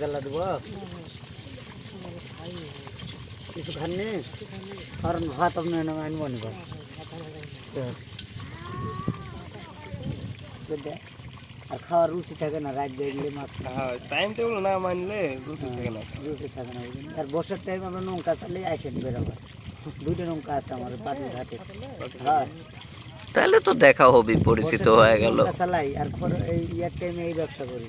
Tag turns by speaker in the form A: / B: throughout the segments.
A: জ্বালা দেবো। কিছু খাননি? কারণ ভাত আপনি আনব নি আর খাওয়ার রুচি থাকে না রাত দেখলে মাছ
B: হ্যাঁ টাইম টেবিল না মানলে রুচি থাকে না।
A: রুচি থাকে না আর বর্ষার টাইম আমরা নৌকা চালে আসেন বেরোবার দুইটা নৌকা আছে আমার বাড়ির ঘাটে। হ্যাঁ।
C: তাহলে তো দেখা হবে পরিচিত হয়ে গেল।
A: নৌকা চালাই আর পরে এই ইয়ার টাইমে এই ব্যবসা করি।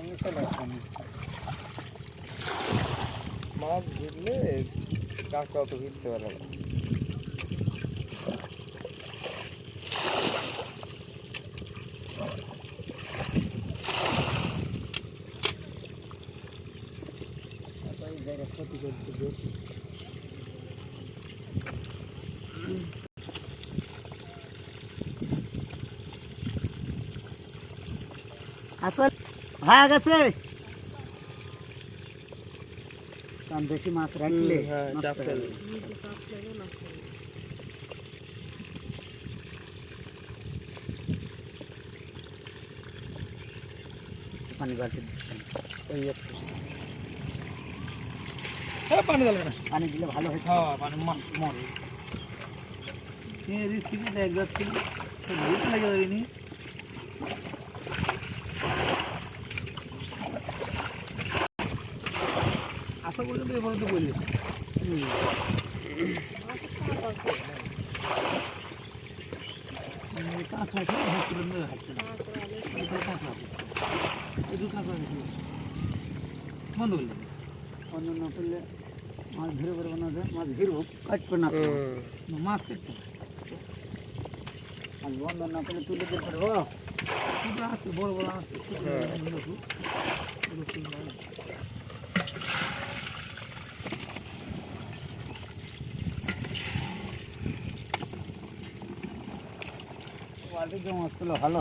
A: কাঁকড়া নিয়ে চলে আসেন
B: মাছ ভিড়লে কাঁকড়া তো ভিড়তে পারে না
A: তারপরে এই জায়গায় ক্ষতি করতে বেশি আসল হয়ে গেছে কারণ বেশি মাছ রাখলে
B: হ্যাঁ,
A: হয়ে। পানি বালতি ওই একটু।
D: হ্যাঁ পানি দিলে না
A: পানি দিলে ভালো হয়েছে
D: হ্যাঁ পানি মরে একবার ছিল লেগে যায়নি আশা পর্যন্ত এ পর্যন্ত বললি ছিল হসপিটাল না কাঁচা এই দু কাঁচা বন্ধ করলি
A: অন্য না করলে মাছ ধরে পারব না মাছ ধরবো কাটবে না
D: মাছ কাটতে
A: আর বন্ধ না করলে তুলে দিতে পারব।
D: বড় বড় আছে
A: বালতি জমা করলে ভালো